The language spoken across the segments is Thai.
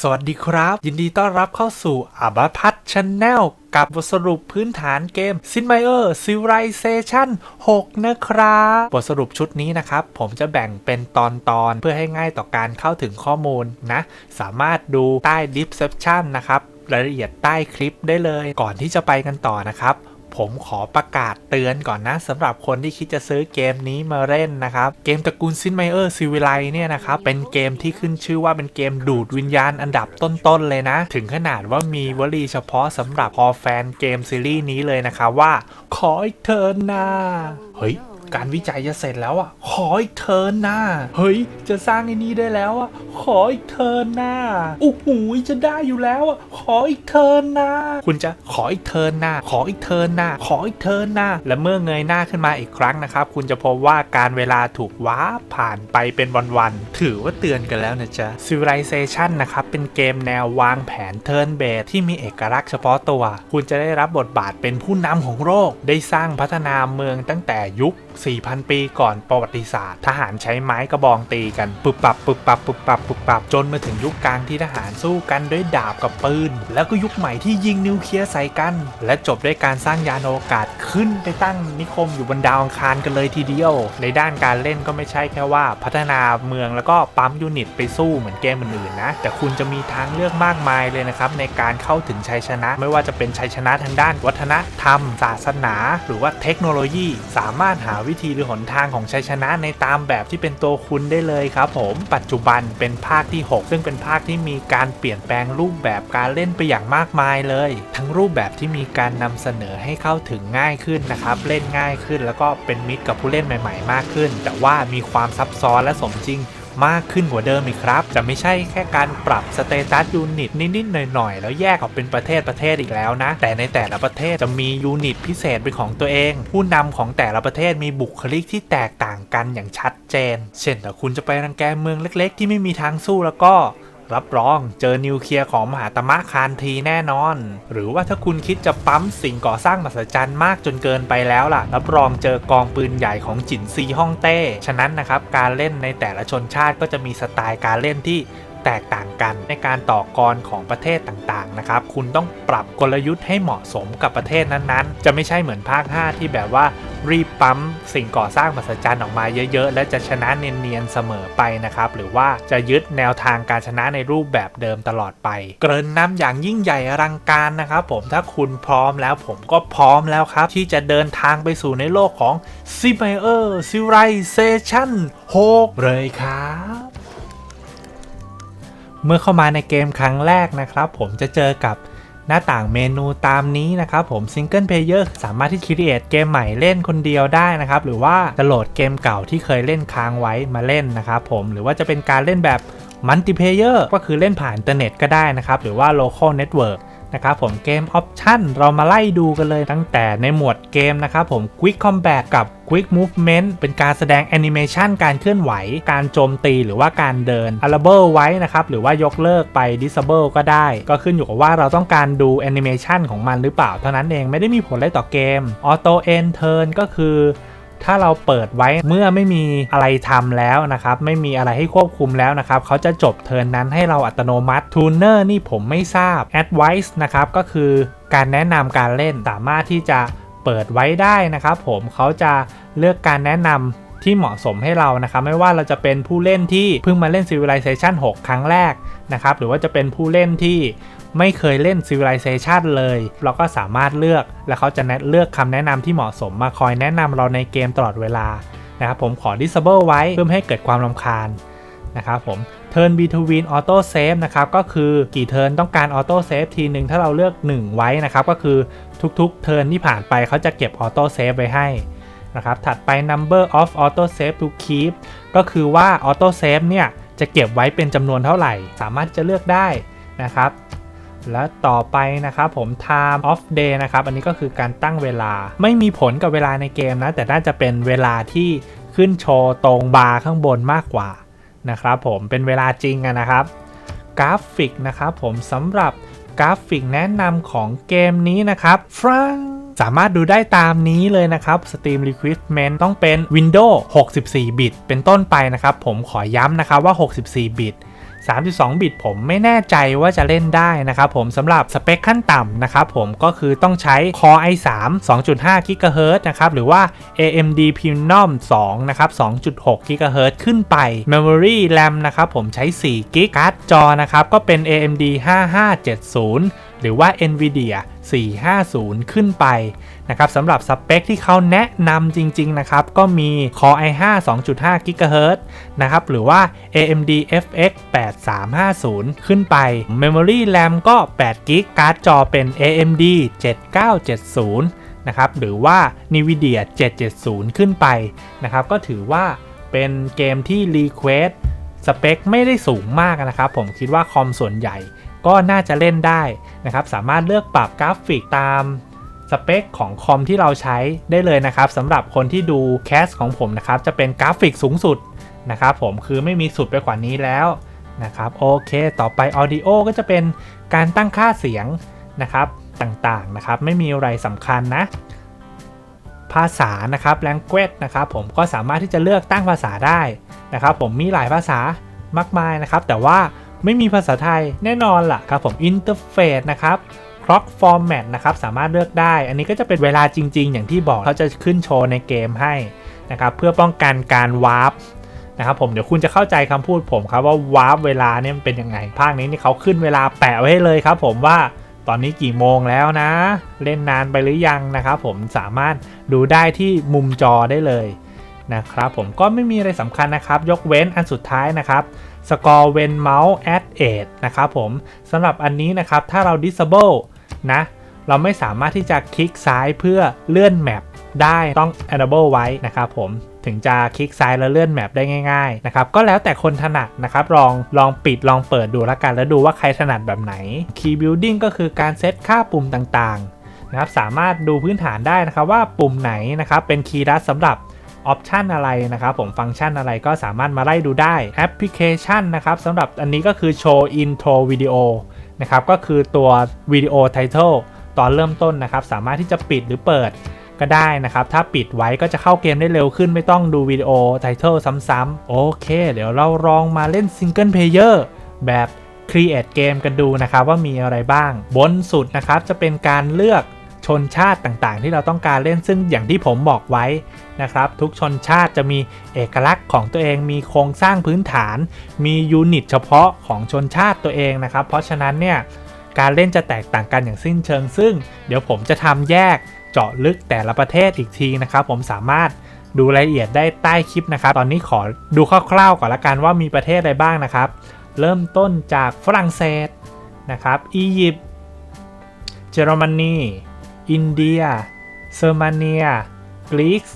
สวัสดีครับ ยินดีต้อนรับเข้าสู่อาบาพัทช n แนลกับบทสรุปพื้นฐานเกม s i n m a e r Civilization 6 นะครับ บทสรุปชุดนี้นะครับ ผมจะแบ่งเป็นตอนๆเพื่อให้ง่ายต่อการเข้าถึงข้อมูลนะ สามารถดูใต้ description นะครับ รายละเอียดใต้คลิปได้เลยก่อนที่จะไปกันต่อนะครับ ผมขอประกาศเตือนก่อนนะสำหรับคนที่คิดจะซื้อเกมนี้มาเล่นนะครับ เกมตระกูลซินไมเออร์ซิวิไลเนี่ยนะครับ เป็นเกมที่ขึ้นชื่อว่าเป็นเกมดูดวิญญาณอันดับต้นๆเลยนะ ถึงขนาดว่ามีวลีเฉพาะสำหรับพอแฟนเกมซีรีส์นี้เลยนะครับว่า ขออีกเทิร์นนาเฮ้ย การวิจัยจะเสร็จแล้วอะ ขออีกเทิร์นหน้า เฮ้ย จะสร้างไอ้นี้ได้แล้วอะ ขออีกเทิร์นหน้าโอ้โหจะได้อยู่แล้วอะ ขออีกเทิร์นหน้า คุณจะขออีกเทิร์นหน้า ขออีกเทิร์นหน้า ขออีกเทิร์นหน้า และเมื่อเงยหน้าขึ้นมาอีกครั้งนะครับ คุณจะพบว่าการเวลาถูกว้าผ่านไปเป็นวันๆ ถือว่าเตือนกันแล้วนะจ๊ะ Civilization นะครับเป็นเกมแนววางแผนเทิร์นเบสที่มีเอกลักษณ์เฉพาะตัว คุณจะได้รับบทบาทเป็นผู้นำของโลกได้สร้างพัฒนาเมืองตั้งแต่ยุค4,000 ปีก่อนประวัติศาสตร์ ทหารใช้ไม้กระบองตีกันปุบปับปุบปับปุบปับปุบปับจนมาถึงยุคกลางที่ทหารสู้กันด้วยดาบกับปืน แล้วก็ยุคใหม่ที่ยิงนิวเคลียร์ใส่กัน และจบด้วยการสร้างยานอวกาศขึ้นไปตั้งนิคมอยู่บนดาวอังคารกันเลยทีเดียว ในด้านการเล่นก็ไม่ใช่แค่ว่า พัฒนาเมืองแล้วก็ปั๊มยูนิตไปสู้เหมือนเกมอื่นๆนะแต่คุณจะมีทางเลือกมากมายเลยนะครับในการเข้าถึงชัยชนะ ไม่ว่าจะเป็นชัยชนะทางด้าน วัฒนธรรม ศาสนา หรือว่าเทคโนโลยี สามารถหาวิธีหรือหนทางของชัยชนะในตามแบบที่เป็นตัวคุณได้เลยครับผมปัจจุบันเป็นภาคที่ 6 ซึ่งเป็นภาคที่มีการเปลี่ยนแปลงรูปแบบการเล่นไปอย่างมากมายเลย ทั้งรูปแบบที่มีการนำเสนอให้เข้าถึงง่ายขึ้นนะครับเล่นง่ายขึ้น แล้วก็เป็นมิตรกับผู้เล่นใหม่ ๆ มากขึ้น แต่ว่ามีความซับซ้อนและสมจริง มากขึ้นกว่าเดิมอีกครับ จะไม่ใช่แค่การปรับสเตตัสยูนิตนิดๆหน่อยๆ แล้วแยกออกเป็นประเทศประเทศอีกแล้วนะ แต่ในแต่ละประเทศจะมียูนิตพิเศษเป็นของตัวเอง ผู้นำของแต่ละประเทศมีบุคลิกที่แตกต่างกันอย่างชัดเจน เช่นถ้าคุณจะไปรังแกเมืองเล็ก ๆ ที่ไม่มีทางสู้แล้วก็ รับรองเจอนิวเคลียร์ของมหาตมะคานทีแน่นอน หรือว่าถ้าคุณคิดจะปั๊มสิ่งก่อสร้างมหัศจรรย์มากจนเกินไปแล้วล่ะ รับรองเจอกองปืนใหญ่ของจินซีฮ่องเต้ ฉะนั้นนะครับการเล่นในแต่ละชนชาติก็จะมีสไตล์การเล่นที่ แตกต่างกันในการต่อกรของประเทศต่างๆนะครับ คุณต้องปรับกลยุทธ์ให้เหมาะสมกับประเทศนั้นๆ จะไม่ใช่เหมือนภาค 5 ที่แบบว่ารีบปั๊มสิ่งก่อสร้างมหัศจรรย์ออกมาเยอะๆ และจะชนะเนียนๆเสมอไปนะครับ หรือว่าจะยึดแนวทางการชนะในรูปแบบเดิมตลอดไป เกริ่นนำอย่างยิ่งใหญ่อลังการนะครับผมถ้าคุณพร้อมแล้วผมก็พร้อมแล้วครับ ที่จะเดินทางไปสู่ในโลกของ s i m a e r Civilization 6เลยครับ เมื่อเข้ามาในเกมครั้งแรกนะครับ ผมจะเจอกับหน้าต่างเมนูตามนี้นะครับผมซิงเกิลเพลเยอร์สามารถที่คิดเอทเกมใหม่เล่นคนเดียวได้นะครับ หรือว่าจะโหลดเกมเก่าที่เคยเล่นค้างไว้มาเล่นนะครับผมหรือว่าจะเป็นการเล่นแบบมัลติเพเยอร์ก็คือเล่นผ่านอินเทอร์เน็ตก็ได้นะครับ หรือว่า local network นะครับผมเกมออปชั่นเรามาไล่ดูกันเลยตั้งแต่ในหมวดเกมนะครับผม Quick Combat กับ Quick Movement เป็นการแสดงแอนิเมชันการเคลื่อนไหว การโจมตีหรือว่าการเดิน Enable ไว้นะครับ หรือว่ายกเลิกไป Disable ก็ได้ ก็ขึ้นอยู่กับว่าเราต้องการดูแอนิเมชันของมันหรือเปล่าเท่านั้นเองไม่ได้มีผลอะไรต่อเกม Auto End Turn ก็คือ ถ้าเราเปิดไว้เมื่อไม่มีอะไรทำแล้วนะครับ ไม่มีอะไรให้ควบคุมแล้วนะครับ เขาจะจบเทิร์นนั้นให้เราอัตโนมัติ Tuner นี่ผมไม่ทราบ Advice นะครับ ก็คือการแนะนำการเล่นสามารถที่จะเปิดไว้ได้นะครับ ผมเขาจะเลือกการแนะนำที่เหมาะสมให้เรานะครับ ไม่ว่าเราจะเป็นผู้เล่นที่เพิ่งมาเล่น Civilization 6 ครั้งแรกนะครับ หรือว่าจะเป็นผู้เล่นที่ ไม่เคยเล่น Civilization เลย เราก็สามารถเลือกและเขาจะแนะเลือกคำแนะนำที่เหมาะสมมาคอยแนะนำเราในเกมตลอดเวลานะครับผมขอ disable ไว้เพื่อไม่ให้เกิดความรำคาญนะครับผม Turn between auto save นะครับก็คือกี่เทิร์นต้องการ auto save ทีหนึ่งถ้าเราเลือก 1 ไว้นะครับก็คือทุกๆเทิร์นที่ผ่านไปเขาจะเก็บ auto save ไว้ให้นะครับถัดไป number of auto save to keep ก็คือว่า auto save เนี่ยจะเก็บไว้เป็นจำนวนเท่าไหร่ สามารถจะเลือกได้นะครับ และต่อไปนะครับผม time of day นะครับ อันนี้ก็คือการตั้งเวลา ไม่มีผลกับเวลาในเกมนะ แต่น่าจะเป็นเวลาที่ขึ้นโชว์ตรงบาร์ข้างบนมากกว่านะครับผม เป็นเวลาจริงนะครับ กราฟิกนะครับผมสำหรับกราฟิกแนะนำของเกมนี้นะครับฟรังสามารถดูได้ตามนี้เลยนะครับ Steam Requirement ต้องเป็น Windows 64 บิต เป็นต้นไปนะครับ ผมขอย้ำนะครับว่า 64 บิต 32 บิตผมไม่แน่ใจว่าจะเล่นได้นะครับผมสำหรับสเปคขั้นต่ำนะครับผมก็คือต้องใช้ Core i3 2.5 GHz นะครับหรือว่า AMD Phenom 2 นะครับ 2.6 GHz ขึ้นไป Memory RAM นะครับผมใช้4 g b การ์ดจอนะครับก็เป็น AMD 5570 หรือว่า NVIDIA 450 ขึ้นไปนะครับสำหรับสเปคที่เขาแนะนำจริง ๆ นะครับ ก็มี Core i5 2.5 GHz นะครับ หรือว่า AMD FX 8350 ขึ้นไป Memory RAM ก็8 g b การ์ดจอเป็น AMD 7970 นะครับ หรือว่า NVIDIA 770 ขึ้นไปนะครับ ก็ถือว่าเป็นเกมที่ Request สเปคไม่ได้สูงมากนะครับ ผมคิดว่าคอมส่วนใหญ่ ก็น่าจะเล่นได้นะครับ สามารถเลือกปรับกราฟิกตามสเปคของคอมที่เราใช้ได้เลยนะครับสำหรับคนที่ดูแคสของผมนะครับ จะเป็นกราฟิกสูงสุดนะครับผมคือไม่มีสุดไปกว่านี้แล้วนะครับโอเค ต่อไป Audio ก็จะเป็นการตั้งค่าเสียงนะครับต่างๆนะครับ ไม่มีอะไรสำคัญนะ ภาษานะครับ language นะครับผมก็สามารถที่จะเลือกตั้งภาษาได้นะครับ ผมมีหลายภาษามากมายนะครับ แต่ว่า ไม่มีภาษาไทยแน่นอนล่ะครับผม interface นะครับ clock format นะครับสามารถเลือกได้ อันนี้ก็จะเป็นเวลาจริง ๆ อย่างที่บอกเขาจะขึ้นโชว์ในเกมให้นะครับเพื่อป้องกันการวาร์ปนะครับผมเดี๋ยวคุณจะเข้าใจคำพูดผมครับว่าวาร์ปเวลาเนี่ยมันเป็นยังไง ภาคนี้นี่เขาขึ้นเวลาแปะไว้ให้เลยครับ ผมว่าตอนนี้กี่โมงแล้วนะ เล่นนานไปหรือยังนะครับผมสามารถดูได้ที่มุมจอได้เลยนะครับผมก็ไม่มีอะไรสำคัญนะครับ ยกเว้นอันสุดท้ายนะครับ สกอร์เวนเมาส์แอดเอทนะครับผมสำหรับอันนี้นะครับถ้าเรา disable นะเราไม่สามารถที่จะคลิกซ้ายเพื่อเลื่อนแมปได้ต้อง enable ไว้นะครับผมถึงจะคลิกซ้ายแล้วเลื่อนแมปได้ง่ายๆนะครับก็แล้วแต่คนถนัดนะครับลองลองปิดลองเปิดดูล้วกัน แล้วดูว่าใครถนัดแบบไหน Key Building ก็คือการเซตค่าปุ่มต่างๆนะครับสามารถดูพื้นฐานได้นะครับว่าปุ่มไหนนะครับเป็นคีย์ลัดสำหรับ ออปชันอะไรนะครับผมฟังก์ชันอะไรก็สามารถมาไล่ดูได้แอปพลิเคชันนะครับสำหรับอันนี้ก็คือโชว์อินโทรวิดีโอนะครับก็คือตัววิดีโอไททอลตอนเริ่มต้นนะครับสามารถที่จะปิดหรือเปิดก็ได้นะครับ ถ้าปิดไว้ก็จะเข้าเกมได้เร็วขึ้นไม่ต้องดูวิดีโอไททอลซ้ำๆโอเค เดี๋ยวเราลองมาเล่นซิงเกิลเพลเยอร์แบบ Create เกมกันดูนะครับว่ามีอะไรบ้าง บนสุดนะครับจะเป็นการเลือก ชนชาติต่างๆ ที่เราต้องการเล่นซึ่งอย่างที่ผมบอกไว้นะครับ ทุกชนชาติจะมีเอกลักษณ์ของตัวเองมีโครงสร้างพื้นฐาน มียูนิตเฉพาะของชนชาติตัวเองนะครับ เพราะฉะนั้นเนี่ยการเล่นจะแตกต่างกันอย่างสิ้นเชิง ซึ่งเดี๋ยวผมจะทำแยกเจาะลึกแต่ละประเทศอีกทีนะครับ ผมสามารถดูรายละเอียดได้ใต้คลิปนะครับ ตอนนี้ขอดูคร่าวๆก่อนละกันว่ามีประเทศอะไรบ้างนะครับ เริ่มต้นจากฝรั่งเศสนะครับ อียิปต์ เยอรมนี อินเดีย เซอร์มาเนีย กรีซ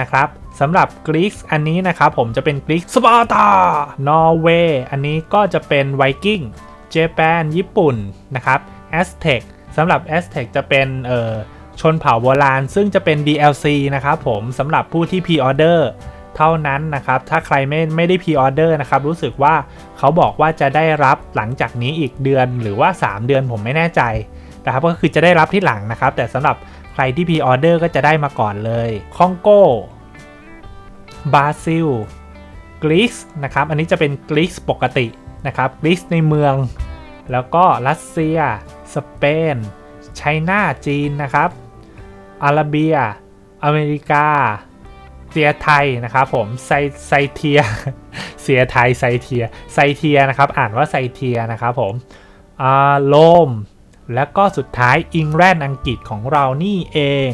นะครับสำหรับกรีซอันนี้นะครับผมจะเป็นกรีซสปาร์ตา นอร์เวย์ อันนี้ก็จะเป็นไวกิ้ง เจแปน ญี่ปุ่นนะครับแอสเท็กสำหรับแอสเท็กจะเป็นเอ่อชนเผ่าโบราณ ซึ่งจะเป็น DLC นะครับผมสำหรับผู้ที่พรีออเดอร์เท่านั้นนะครับ ถ้าใครไม่ไม่ได้พรีออเดอร์นะครับ รู้สึกว่าเขาบอกว่าจะได้รับหลังจากนี้อีกเดือนหรือว่า 3 เดือนผมไม่แน่ใจ นะครับก็คือจะได้รับที่หลังนะครับ แต่สำหรับใครที่พรีออเดอร์ก็จะได้มาก่อนเลยคองโกบราซิลกรีซนะครับอันนี้จะเป็นกรีซปกตินะครับกรีซในเมือง แล้วก็รัสเซีย สเปนไชน่าจีนนะครับอาราเบีย อเมริกาเซียไทยนะครับผมไซไซเทียเซียไทยไซเทียไซเทียนะครับอ่านว่าไซเทียนะครับผมอ่าโลม และก็สุดท้ายอิงแรนอังกฤษของเรานี่เอง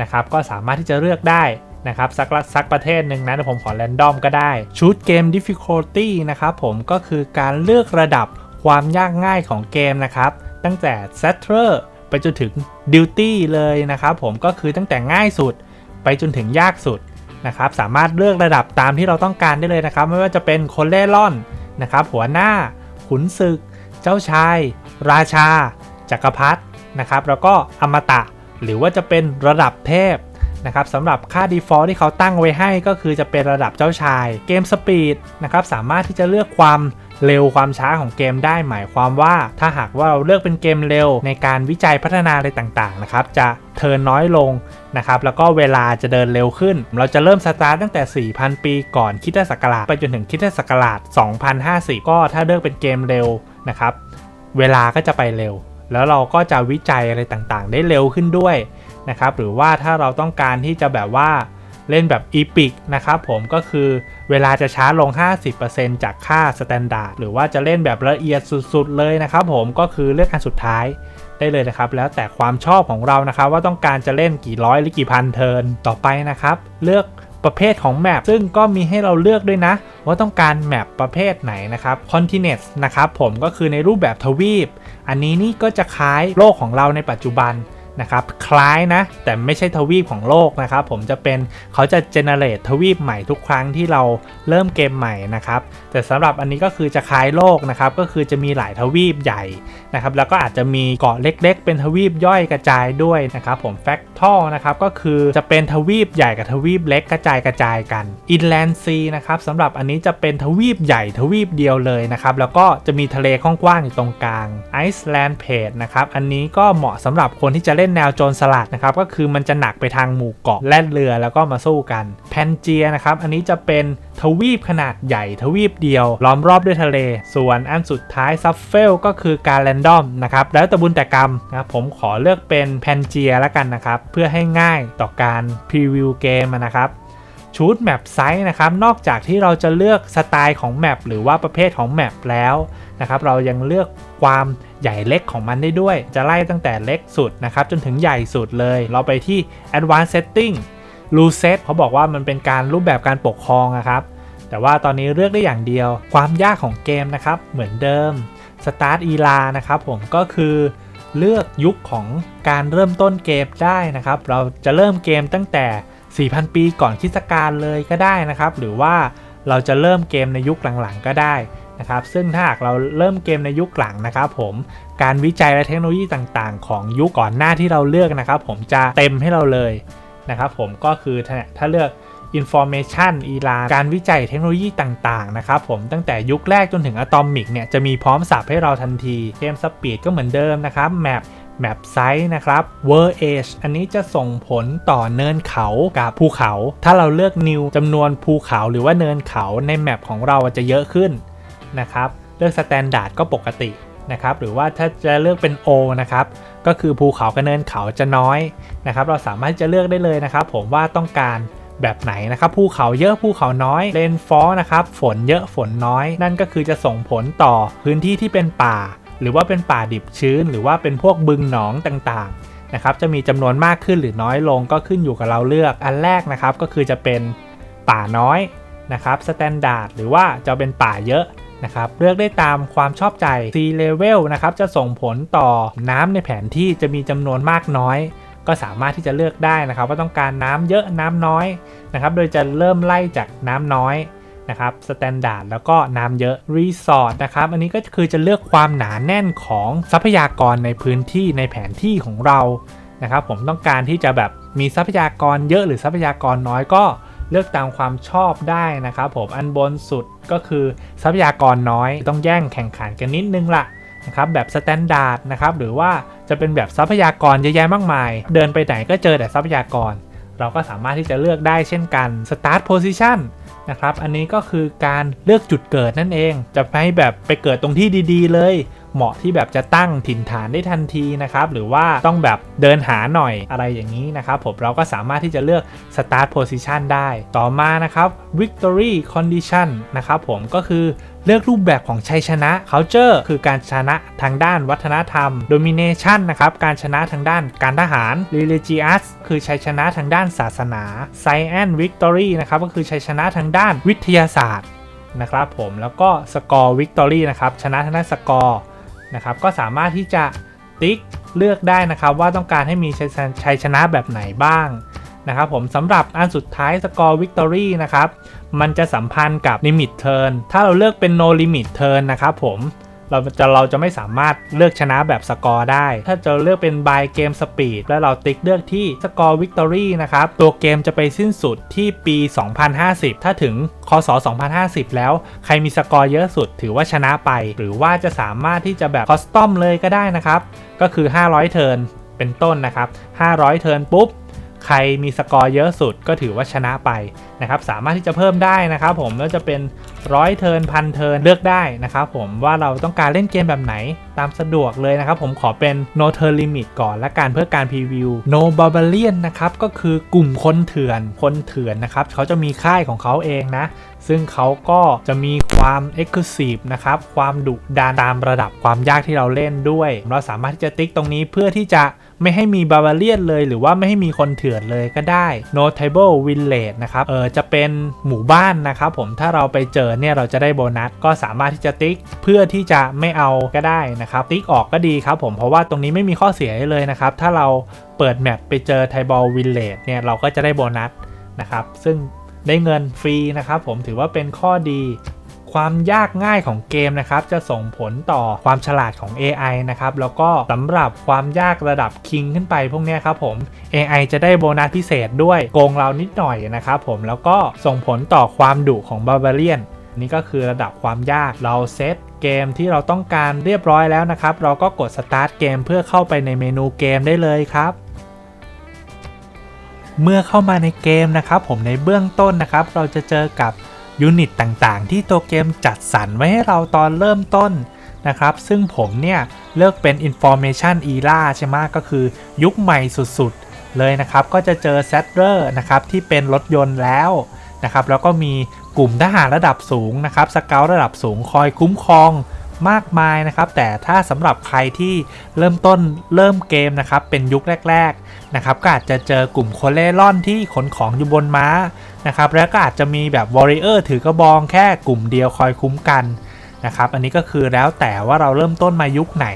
นะครับก็สามารถที่จะเลือกได้นะครับสักสักประเทศหนึ่งนะผมขอแรนดอมก็ได้ชุดเกม difficulty นะครับผมก็คือการเลือกระดับความยากง่ายของเกมนะครับ ตั้งแต่ s e t t e r ไปจนถึง duty เลยนะครับผมก็คือตั้งแต่ง่ายสุดไปจนถึงยากสุดนะครับสามารถเลือกระดับตามที่เราต้องการได้เลยนะครับ ไม่ว่าจะเป็นคนเล่ร่อนนะครับหัวหน้า ขุนศึก เจ้าชาย ราชา จักรพรรดินะครับแล้วก็อมตะ หรือว่าจะเป็นระดับเทพนะครับสำหรับค่า default ที่เขาตั้งไว้ให้ก็คือจะเป็นระดับเจ้าชาย เกมสปีดนะครับสามารถที่จะเลือกความเร็วความช้าของเกมได้หมายความว่าถ้าหากว่าเราเลือกเป็นเกมเร็วในการวิจัยพัฒนาอะไรต่างๆนะครับจะเทิร์นน้อยลงนะครับแล้วก็เวลาจะเดินเร็วขึ้น เราจะเริ่มสตาร์ตตั้งแต่ 4,000 ปีก่อนคิดศักราชไปจนถึงคิดศักราช 2050 ก็ถ้าเลือกเป็นเกมเร็วนะครับเวลาก็จะไปเร็ว แล้วเราก็จะวิจัยอะไรต่างๆ ได้เร็วขึ้นด้วยนะครับหรือว่าถ้าเราต้องการที่จะแบบว่าเล่นแบบอีพิกนะครับผมก็คือเวลาจะช้าลง 50%จากค่าสแตนดาร์ดหรือว่าจะเล่นแบบละเอียดสุดๆเลยนะครับผมก็คือเลือกอันสุดท้ายได้เลยนะครับ แล้วแต่ความชอบของเรานะครับว่าต้องการจะเล่นกี่ร้อยหรือกี่พันเทิร์นต่อไปนะครับ เลือก ประเภทของแมปซึ่งก็มีให้เราเลือกด้วยนะ ว่าต้องการแมปประเภทไหนนะครับ continent นะครับผมก็คือในรูปแบบทวีป อันนี้นี่ก็จะคล้ายโลกของเราในปัจจุบัน นะครับคล้ายนะ แต่ไม่ใช่ทวีปของโลกนะครับผมจะเป็นเขาจะเจเนเรตทวีปใหม่ทุกครั้งที่เราเริ่มเกมใหม่นะครับแต่สำหรับอันนี้ก็คือจะคล้ายโลกนะครับก็คือจะมีหลายทวีปใหญ่นะครับแล้วก็อาจจะมีเกาะเล็ก ๆ เป็นทวีปย่อยกระจายด้วยนะครับผมแฟกทอลนะครับก็คือจะเป็นทวีปใหญ่กับทวีปเล็กกระจายกระจายกันอินแลนด์ซีนะครับสำหรับอันนี้จะเป็นทวีปใหญ่ทวีปเดียวเลยนะครับแล้วก็จะมีทะเลกว้างๆอยู่ตรงกลางไอซ์แลนด์เพจนะครับอันนี้ก็เหมาะสำหรับคนที่จะเล่นแนวโจรสลัดนะครับก็คือมันจะหนักไปทางหมู่เกาะแล่นเรือแล้วก็มาสู้กันแพนเจียนะครับอันนี้จะเป็นทวีปขนาดใหญ่ทวีปเดียว ล้อมรอบด้วยทะเล ส่วนอันสุดท้ายซัฟเฟลก็คือการแรนดอมนะครับแล้วแต่บุญแต่กรรมนะครับผมขอเลือกเป็นแพนเจียแล้วกันนะครับเพื่อให้ง่ายต่อการพรีวิวเกมนะครับชูดแมปไซส์นะครับนอกจากที่เราจะเลือกสไตล์ของแมปหรือว่าประเภทของแมปแล้ว นะครับเรายังเลือกความใหญ่เล็กของมันได้ด้วย จะไล่ตั้งแต่เล็กสุดนะครับจนถึงใหญ่สุดเลย เราไปที่ Advanced Setting รูเซตเขาบอกว่ามันเป็นการรูปแบบการปกครองนะครับ แต่ว่าตอนนี้เลือกได้อย่างเดียว ความยากของเกมนะครับ เหมือนเดิม Start e l a นะครับผมก็คือเลือกยุคของการเริ่มต้นเกมได้นะครับ เราจะเริ่มเกมตั้งแต่ 4,000 ปีก่อนคริสตกาลเลยก็ได้นะครับ หรือว่าเราจะเริ่มเกมในยุคหลังๆก็ได้ นะครับซึ่งถ้าหากเราเริ่มเกมในยุคหลังนะครับผมการวิจัยและเทคโนโลยีต่างๆ ของยุคก่อนหน้าที่เราเลือกนะครับ ผมจะเต็มให้เราเลยนะครับผมก็คือถ้าเลือก Information อีลาการวิจัยเทคโนโลยีต่างๆนะครับผมตั้งแต่ยุคแรกจนถึงอะตอมิกเนี่ยจะมีพร้อมสับให้เราทันทีเกมสปีดก็เหมือนเดิมนะครับแมปแมปไซส์นะครับ World Age อันนี้จะส่งผลต่อเนินเขากับภูเขา ถ้าเราเลือก New จำนวนภูเขาหรือว่าเนินเขาในแมปของเราจะเยอะขึ้น นะครับ เลือก Standard ก็ปกตินะครับ หรือว่าถ้าจะเลือกเป็น O นะครับ ก็คือภูเขากับเนินเขาจะน้อยนะครับ เราสามารถจะเลือกได้เลยนะครับ ผมว่าต้องการแบบไหนนะครับ ภูเขาเยอะภูเขาน้อยเลนฟอนะครับ ฝนเยอะฝนน้อย นั่นก็คือจะส่งผลต่อพื้นที่ที่เป็นป่า หรือว่าเป็นป่าดิบชื้น หรือว่าเป็นพวกบึงหนองต่างๆนะครับ จะมีจำนวนมากขึ้นหรือน้อยลงก็ขึ้นอยู่กับเราเลือก อันแรกนะครับก็คือจะเป็นป่าน้อยนะครับสแตนดาร์ดหรือว่าจะเป็นป่าเยอะ นะครับเลือกได้ตามความชอบใจ C level นะครับจะส่งผลต่อน้ำในแผนที่จะมีจำนวนมากน้อย ก็สามารถที่จะเลือกได้นะครับ ว่าต้องการน้ำเยอะน้ำน้อยนะครับโดยจะเริ่มไล่จากน้ำน้อยนะครับสแตนดาร์ดแล้วก็น้ำเยอะรีสอร์ทนะครับอันนี้ก็คือจะเลือกความหนาแน่นของทรัพยากรในพื้นที่ในแผนที่ของเรานะครับผมต้องการที่จะแบบมีทรัพยากรเยอะหรือทรัพยากรน้อยก็ เลือกตามความชอบได้นะครับผมอันบนสุดก็คือทรัพยากรน้อยต้องแย่งแข่งขันกันนิดนึงละนะครับแบบสแตนดาร์ดนะครับหรือว่าจะเป็นแบบทรัพยากรเยอะแยะมากมาย เดินไปไหนก็เจอแต่ทรัพยากร เราก็สามารถที่จะเลือกได้เช่นกัน Start Position นะครับอันนี้ก็คือการเลือกจุดเกิดนั่นเอง จะให้แบบไปเกิดตรงที่ดี ๆ เลย เหมาะที่แบบจะตั้งถิ่นฐานได้ทันทีนะครับ หรือว่าต้องแบบเดินหาหน่อยอะไรอย่างนี้นะครับผมเราก็สามารถที่จะเลือก start position ได้ ต่อมานะครับ victory condition นะครับผมก็คือเลือกรูปแบบของชัยชนะ culture คือการชนะทางด้านวัฒนธรรม domination นะครับ การชนะทางด้านการทหาร religious คือชัยชนะทางด้านศาสนา science victory นะครับ ก็คือชัยชนะทางด้านวิทยาศาสตร์นะครับผม แล้วก็ score victory นะครับ ชนะทางด้านสกอร์ นะครับก็สามารถที่จะติ๊กเลือกได้นะครับว่าต้องการให้มีชัยชนะแบบไหนบ้างนะครับผมสำหรับอันสุดท้ายสกอร์วิกตอรี่นะครับมันจะสัมพันธ์กับลิมิตเทิร์นถ้าเราเลือกเป็น no limit turn นะครับผม เราจะเราจะไม่สามารถเลือกชนะแบบสกอร์ได้ ถ้าจะเลือกเป็น by game speed แล้วเราติ๊กเลือกที่สกอร์ victory นะครับ ตัวเกมจะไปสิ้นสุดที่ปี 2050 ถ้าถึงคศ 2050 แล้ว ใครมีสกอร์เยอะสุดถือว่าชนะไป หรือว่าจะสามารถที่จะแบบคอสตอมเลยก็ได้นะครับ ก็คือ 500 เทิร์นเป็นต้นนะครับ 500 เทิร์นปุ๊บ ใครมีสกอร์เยอะสุดก็ถือว่าชนะไป นะครับสามารถที่จะเพิ่มได้นะครับผมแล้วจะเป็นร้อยเทิร์นพันเทิร์นเลือกได้นะครับผมว่าเราต้องการเล่นเกมแบบไหนตามสะดวกเลยนะครับผมขอเป็น no turn limit ก่อนและกันเพื่อการพรีวิว no barbarian นะครับก็คือกลุ่มคนเถื่อนคนเถื่อนนะครับเขาจะมีค่ายของเขาเองนะซึ่งเขาก็จะมีความ Exclusive นะครับ ความดุดันตามระดับความยากที่เราเล่นด้วย เราสามารถที่จะติ๊กตรงนี้เพื่อที่จะไม่ให้มีบา b าเลียนเลย หรือว่าไม่ให้มีคนเถื่อนเลยก็ได้ Notable Village นะครับ เออจะเป็นหมู่บ้านนะครับผมถ้าเราไปเจอเนี่ยเราจะได้โบนัสก็สามารถที่จะติ๊กเพื่อที่จะไม่เอาก็ได้นะครับติ๊กออกก็ดีครับผมเพราะว่าตรงนี้ไม่มีข้อเสียเลยนะครับถ้าเราเปิดแมปไปเจอไทบอลวิลเลจเนี่ยเราก็จะได้โบนัสนะครับซึ่งได้เงินฟรีนะครับผมถือว่าเป็นข้อดี ความยากง่ายของเกมนะครับจะส่งผลต่อความฉลาดของ AI นะครับแล้วก็สำหรับความยากระดับคิงขึ้นไปพวกนี้ครับผม AI จะได้โบนัสพิเศษด้วยโกงเรานิดหน่อยนะครับผมแล้วก็ส่งผลต่อความดุของ Barbarian นี่ก็คือระดับความยากเราเซตเกมที่เราต้องการเรียบร้อยแล้วนะครับ เราก็กด start เกมเพื่อเข้าไปในเมนูเกมได้เลยครับเมื่อเข้ามาในเกมนะครับผมในเบื้องต้นนะครับ เราจะเจอกับ ยูนิตต่างๆ ที่ตัวเกมจัดสรรไว้ให้เราตอนเริ่มต้นนะครับ ซึ่งผมเนี่ย เลือกเป็น Information Era ใช่ไหมก็คือยุคใหม่สุดๆ เลยนะครับ ก็จะเจอ s e t t e r นะครับ ที่เป็นรถยนต์แล้วนะครับ แล้วก็มีกลุ่มทหารระดับสูงนะครับ สเกลระดับสูงคอยคุ้มครองมากมายนะครับ แต่ถ้าสำหรับใครที่เริ่มต้นเริ่มเกมนะครับ เป็นยุคแรก ๆ นะครับ ก็อาจจะเจอกลุ่มคนเล่ร่อนที่ขนของอยู่บนม้า นะครับแล้วก็อาจจะมีแบบวอริเออร์ถือกระบองแค่กลุ่มเดียวคอยคุ้มกันนะครับอันนี้ก็คือแล้วแต่ว่าเราเริ่มต้นมายุคไหน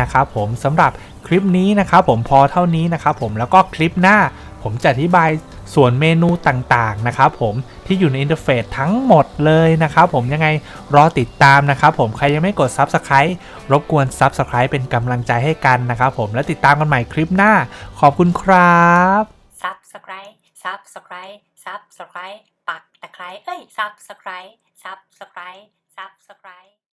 นะครับผมสำหรับคลิปนี้นะครับผมพอเท่านี้นะครับผมแล้วก็คลิปหน้าผมจะอธิบายส่วนเมนูต่างๆนะครับผมที่อยู่ในอินเทอร์เฟซทั้งหมดเลยนะครับผมยังไงรอติดตามนะครับผมใครยังไม่กด Subscribe รบกวน Subscribe เป็นกำลังใจให้กันนะครับผมแล้วติดตามกันใหม่คลิปหน้า ขอบคุณครับ subscribe subscribe subscribe ปักตะไคร้เอ้ย subscribe subscribe subscribe